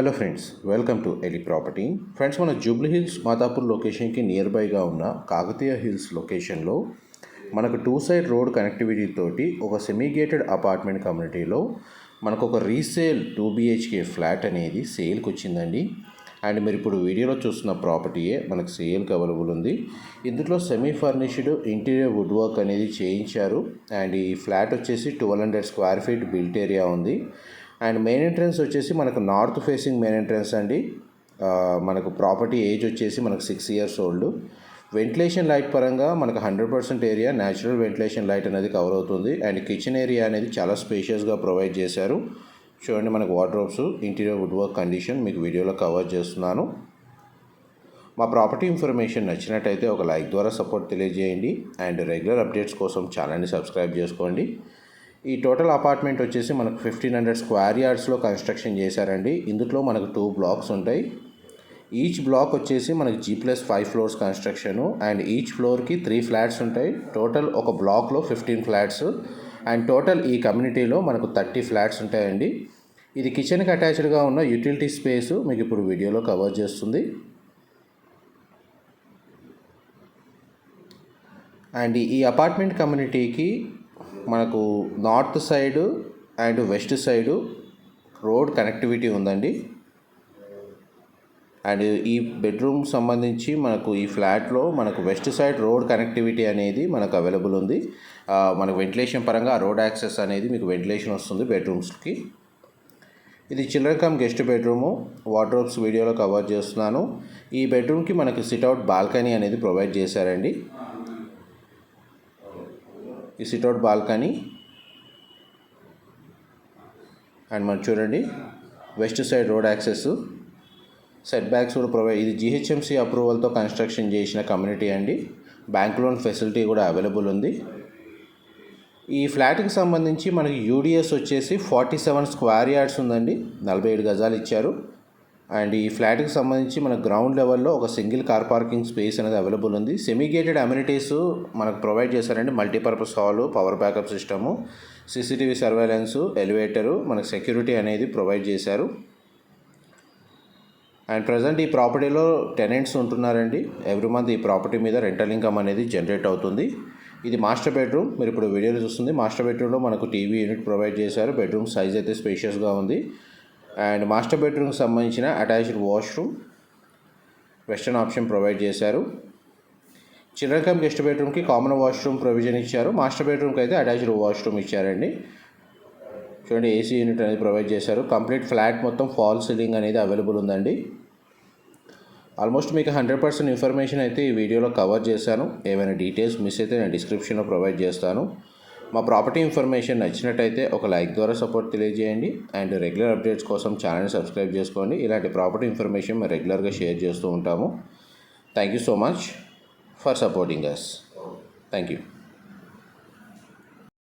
Hello friends welcome to Eli property friends మన జూబ్లీ హిల్స్ మాతాపూర్ లొకేషన్కి near బైగా ఉన్న కాకతీయ హిల్స్ లొకేషన్లో మనకు టూ సైడ్ రోడ్ కనెక్టివిటీ తోటి ఒక సెమీగేటెడ్ అపార్ట్మెంట్ కమ్యూనిటీలో మనకు ఒక రీసేల్ టూ బిహెచ్కే ఫ్లాట్ అనేది సేల్కి వచ్చిందండి అండ్ మీరు ఇప్పుడు వీడియోలో చూస్తున్న ప్రాపర్టీయే మనకు సేల్కి అవైలబుల్ ఉంది. ఇందులో semi furnished interior wood work అనేది చేయించారు. అండ్ ఈ ఫ్లాట్ వచ్చేసి twelve hundred square feet built area ఉంది. అండ్ మెయిన్ ఎంట్రన్స్ వచ్చేసి మనకు నార్త్ ఫేసింగ్ మెయిన్ ఎంట్రన్స్ అండి. మనకు ప్రాపర్టీ ఏజ్ వచ్చేసి మనకు six years old. Ventilation light పరంగా మనకు hundred percent area natural ventilation light అనేది కవర్ అవుతుంది. అండ్ కిచెన్ ఏరియా అనేది చాలా స్పేషియస్గా ప్రొవైడ్ చేశారు. చూడండి మనకు wardrobes interior wood work condition మీకు వీడియోలో కవర్ చేస్తున్నాను. మా ప్రాపర్టీ ఇన్ఫర్మేషన్ నచ్చినట్టయితే ఒక లైక్ ద్వారా సపోర్ట్ తెలియజేయండి. అండ్ రెగ్యులర్ అప్డేట్స్ కోసం ఛానల్ని సబ్స్క్రైబ్ చేసుకోండి. ఈ టోటల్ అపార్ట్మెంట్ వచ్చేసి మనకు ఫిఫ్టీన్ హండ్రెడ్ స్క్వేర్ యార్డ్స్లో కన్స్ట్రక్షన్ చేశారండి. ఇందులో మనకు టూ బ్లాక్స్ ఉంటాయి. ఈచ్ బ్లాక్ వచ్చేసి మనకి G plus five floors construction. And each ఫ్లోర్కి త్రీ ఫ్లాట్స్ ఉంటాయి. టోటల్ ఒక బ్లాక్లో ఫిఫ్టీన్ ఫ్లాట్స్. అండ్ టోటల్ ఈ కమ్యూనిటీలో మనకు థర్టీ ఫ్లాట్స్ ఉంటాయండి. ఇది కిచెన్కి అటాచ్డ్గా ఉన్న యూటిలిటీ స్పేస్ మీకు ఇప్పుడు వీడియోలో కవర్ చేస్తుంది. అండ్ ఈ అపార్ట్మెంట్ కమ్యూనిటీకి మనకు north side and west side road connectivity ఉందండి. అండ్ ఈ బెడ్రూమ్ సంబంధించి మనకు ఈ ఫ్లాట్లో మనకు వెస్ట్ సైడ్ రోడ్ కనెక్టివిటీ అనేది మనకు అవైలబుల్ ఉంది. మనకు వెంటిలేషన్ పరంగా రోడ్ యాక్సెస్ అనేది మీకు వెంటిలేషన్ వస్తుంది బెడ్రూమ్స్కి. ఇది children come guest bedroom. Wardrobes వీడియోలో కవర్ చేస్తున్నాను. ఈ బెడ్రూమ్కి మనకి సిట్అవుట్ బాల్కనీ అనేది ప్రొవైడ్ చేశారండి. ఈ సిట్అవుట్ బాల్కనీ అండ్ మనం చూడండి. West side road access set backs కూడా ప్రొవైడ్ ఇది జిహెచ్ఎంసీ అప్రూవల్తో కన్స్ట్రక్షన్ చేసిన కమ్యూనిటీ అండి. బ్యాంక్ లోన్ ఫెసిలిటీ కూడా అవైలబుల్ ఉంది. ఈ ఫ్లాట్కి సంబంధించి మనకి యూడిఎస్ వచ్చేసి ఫార్టీ సెవెన్ స్క్వేర్ యార్డ్స్ ఉందండి. నలభై ఏడు గజాలు ఇచ్చారు. అండ్ ఈ ఫ్లాట్కి సంబంధించి మన గ్రౌండ్ లెవెల్లో ఒక సింగిల్ కార్ పార్కింగ్ స్పేస్ అనేది అవైలబుల్ ఉంది. సెమిగేటెడ్ అమ్యూనిటీస్ మనకు ప్రొవైడ్ చేశారండి. Multipurpose hall power backup system CCTV surveillance elevator మనకు సెక్యూరిటీ అనేది ప్రొవైడ్ చేశారు. అండ్ ప్రజెంట్ ఈ ప్రాపర్టీలో టెనెంట్స్ ఉంటున్నారండి. ఎవ్రీ మంత్ ఈ ప్రాపర్టీ మీద రెంటల్ ఇన్కమ్ అనేది జనరేట్ అవుతుంది. ఇది మాస్టర్ బెడ్రూమ్. మీరు ఇప్పుడు వీడియోలో చూస్తుంది. మాస్టర్ బెడ్రూమ్లో మనకు టీవీ యూనిట్ ప్రొవైడ్ చేశారు. బెడ్రూమ్ సైజ్ అయితే స్పేషియస్గా ఉంది. అండ్ మాస్టర్ బెడ్రూమ్కి సంబంధించిన attached washroom western option provide చేశారు. చిల్డ్రన్ కమ్ గెస్ట్ బెడ్రూమ్కి కామన్ వాష్రూమ్ ప్రొవిజన్ ఇచ్చారు. మాస్టర్ బెడ్రూమ్కి అయితే అటాచ్డ్ వాష్రూమ్ ఇచ్చారండి. చూడండి ఏసీ యూనిట్ అనేది ప్రొవైడ్ చేశారు. కంప్లీట్ ఫ్లాట్ మొత్తం ఫాల్ సీలింగ్ అనేది అవైలబుల్ ఉందండి. ఆల్మోస్ట్ మీకు హండ్రెడ్ పర్సెంట్ ఇన్ఫర్మేషన్ అయితే ఈ వీడియోలో కవర్ చేశాను. ఏమైనా డీటెయిల్స్ మిస్ అయితే నేను డిస్క్రిప్షన్లో ప్రొవైడ్ చేస్తాను. మా ప్రాపర్టీ ఇన్ఫర్మేషన్ నచ్చినట్టయితే ఒక లైక్ ద్వారా సపోర్ట్ తెలియజేయండి. అండ్ రెగ్యులర్ అప్డేట్స్ కోసం ఛానల్ని సబ్స్క్రైబ్ చేసుకోండి. ఇలాంటి ప్రాపర్టీ ఇన్ఫర్మేషన్ మేము రెగ్యులర్గా షేర్ చేస్తూ ఉంటాము. Thank you so much for supporting us thank you